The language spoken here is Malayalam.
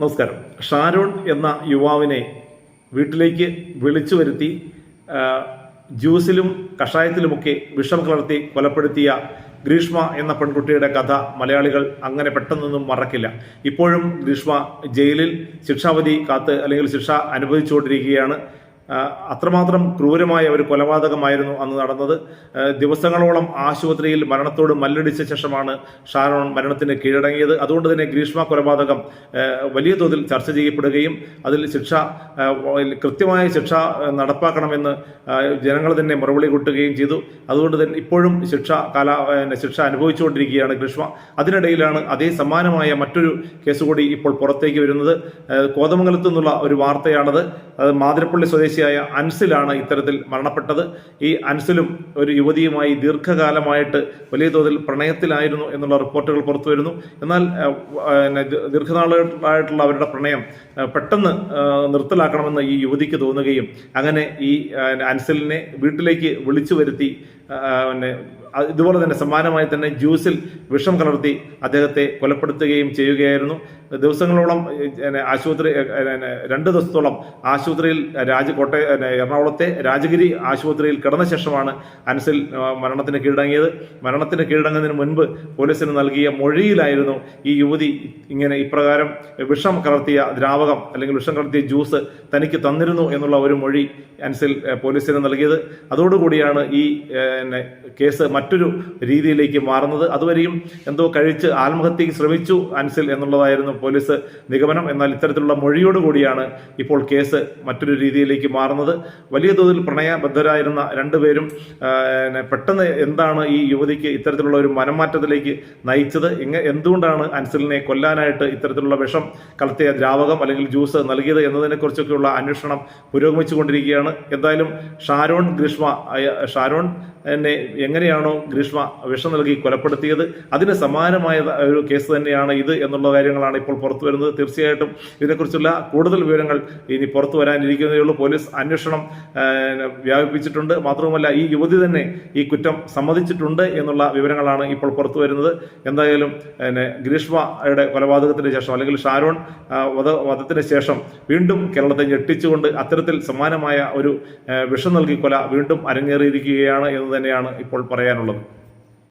നമസ്കാരം. ഷാരോൺ എന്ന യുവാവിനെ വീട്ടിലേക്ക് വിളിച്ചു വരുത്തി ജ്യൂസിലും കഷായത്തിലുമൊക്കെ വിഷം കലർത്തി കൊലപ്പെടുത്തിയ ഗ്രീഷ്മ എന്ന പെൺകുട്ടിയുടെ കഥ മലയാളികൾ അങ്ങനെ പെട്ടെന്നൊന്നും മറക്കില്ല. ഇപ്പോഴും ഗ്രീഷ്മ ജയിലിൽ ശിക്ഷാവധി കാത്ത് അല്ലെങ്കിൽ ശിക്ഷ അനുഭവിച്ചുകൊണ്ടിരിക്കുകയാണ്. അത്രമാത്രം ക്രൂരമായ ഒരു കൊലപാതകമായിരുന്നു അന്ന് നടന്നത്. ദിവസങ്ങളോളം ആശുപത്രിയിൽ മരണത്തോട് മല്ലടിച്ച ശേഷമാണ് ഷാരോൺ മരണത്തിന് കീഴടങ്ങിയത്. അതുകൊണ്ട് തന്നെ ഗ്രീഷ്മ കൊലപാതകം വലിയ തോതിൽ ചർച്ച ചെയ്യപ്പെടുകയും അതിൽ ശിക്ഷ കൃത്യമായ ശിക്ഷ നടപ്പാക്കണമെന്ന് ജനങ്ങൾ തന്നെ മറുപടി കൂട്ടുകയും ചെയ്തു. അതുകൊണ്ട് തന്നെ ഇപ്പോഴും ശിക്ഷ കാല ശിക്ഷ അനുഭവിച്ചുകൊണ്ടിരിക്കുകയാണ് ഗ്രീഷ്മ. അതിനിടയിലാണ് അതേ സമാനമായ മറ്റൊരു കേസ് കൂടി ഇപ്പോൾ പുറത്തേക്ക് വരുന്നത്. കോതമംഗലത്തു നിന്നുള്ള ഒരു വാർത്തയാണത്. അത് മാതിരപ്പള്ളി സ്വദേശിയായ അൻസിലാണ് ഇത്തരത്തിൽ മരണപ്പെട്ടത്. ഈ അൻസിലും ഒരു യുവതിയുമായി ദീർഘകാലമായിട്ട് വലിയ തോതിൽ പ്രണയത്തിലായിരുന്നു എന്നുള്ള റിപ്പോർട്ടുകൾ പുറത്തു വരുന്നു. എന്നാൽ ദീർഘനാളായിട്ടുള്ള അവരുടെ പ്രണയം പെട്ടെന്ന് നിർത്തലാക്കണമെന്ന് ഈ യുവതിക്ക് തോന്നുകയും അങ്ങനെ ഈ അൻസിലിനെ വീട്ടിലേക്ക് വിളിച്ചു വരുത്തി പിന്നെ ഇതുപോലെ തന്നെ സമാനമായി തന്നെ ജ്യൂസിൽ വിഷം കലർത്തി അദ്ദേഹത്തെ കൊലപ്പെടുത്തുകയും ചെയ്യുകയായിരുന്നു. ദിവസങ്ങളോളം ആശുപത്രി രണ്ട് ദിവസത്തോളം ആശുപത്രിയിൽ രാജ കോട്ടയ എറണാകുളത്തെ രാജഗിരി ആശുപത്രിയിൽ കിടന്ന ശേഷമാണ് അൻസിൽ ആ, മരണത്തിന് കീഴടങ്ങിയത്. മരണത്തിന് കീഴടങ്ങുന്നതിന് മുൻപ് പോലീസിന് നൽകിയ മൊഴിയിലായിരുന്നു ഈ യുവതി ഇങ്ങനെ ഇപ്രകാരം വിഷം കലർത്തിയ ദ്രാവകം അല്ലെങ്കിൽ വിഷം കലർത്തിയ ജ്യൂസ് തനിക്ക് തന്നിരുന്നു എന്നുള്ള ഒരു മൊഴി അൻസിൽ ഏ, പോലീസിന് നൽകിയത്. അതോടുകൂടിയാണ് ഈ പിന്നെ കേസ് മറ്റൊരു രീതിയിലേക്ക് മാറുന്നത്. അതുവരെയും എന്തോ കഴിച്ച് ആത്മഹത്യക്ക് ശ്രമിച്ചു അൻസിൽ എന്നുള്ളതായിരുന്നു പോലീസ് നിഗമനം. എന്നാൽ ഇത്തരത്തിലുള്ള മൊഴിയോട് കൂടിയാണ് ഇപ്പോൾ കേസ് മറ്റൊരു രീതിയിലേക്ക് മാറുന്നത്. വലിയ തോതിൽ പ്രണയബദ്ധരായിരുന്ന രണ്ടുപേരും പെട്ടെന്ന് എന്താണ് ഈ യുവതിക്ക് ഇത്തരത്തിലുള്ള ഒരു മനംമാറ്റത്തിലേക്ക് നയിച്ചത്? എങ്ങ എന്തുകൊണ്ടാണ് അൻസിലിനെ കൊല്ലാനായിട്ട് ഇത്തരത്തിലുള്ള വിഷം കലർത്തിയ ദ്രാവകം അല്ലെങ്കിൽ ജ്യൂസ് നൽകിയത് എന്നതിനെക്കുറിച്ചൊക്കെയുള്ള അന്വേഷണം പുരോഗമിച്ചുകൊണ്ടിരിക്കുകയാണ്. എന്തായാലും ഷാരോൺ ഗ്രീഷ്മ ഷാരോൺ എന്നെ എങ്ങനെയാണോ ഗ്രീഷ്മ വിഷം നൽകി കൊലപ്പെടുത്തിയത് അതിന് സമാനമായ ഒരു കേസ് തന്നെയാണ് ഇത് എന്നുള്ള കാര്യങ്ങളാണ് ഇപ്പോൾ പുറത്തു വരുന്നത്. തീർച്ചയായിട്ടും ഇതിനെക്കുറിച്ചുള്ള കൂടുതൽ വിവരങ്ങൾ ഇനി പുറത്തു വരാനിരിക്കുന്നതേ ഉള്ളൂ. പോലീസ് അന്വേഷണം വ്യാപിപ്പിച്ചിട്ടുണ്ട്. മാത്രവുമല്ല ഈ യുവതി തന്നെ ഈ കുറ്റം സമ്മതിച്ചിട്ടുണ്ട് എന്നുള്ള വിവരങ്ങളാണ് ഇപ്പോൾ പുറത്തു വരുന്നത്. എന്തായാലും പിന്നെ ഗ്രീഷ്മയുടെ കൊലപാതകത്തിന് ശേഷം അല്ലെങ്കിൽ ഷാരോൺ വധത്തിന് ശേഷം വീണ്ടും കേരളത്തെ ഞെട്ടിച്ചുകൊണ്ട് അത്തരത്തിൽ സമാനമായ ഒരു വിഷം നൽകി കൊല വീണ്ടും അരങ്ങേറിയിരിക്കുകയാണ് എന്ന് തന്നെയാണ് ഇപ്പോൾ പറയാനുള്ളത്.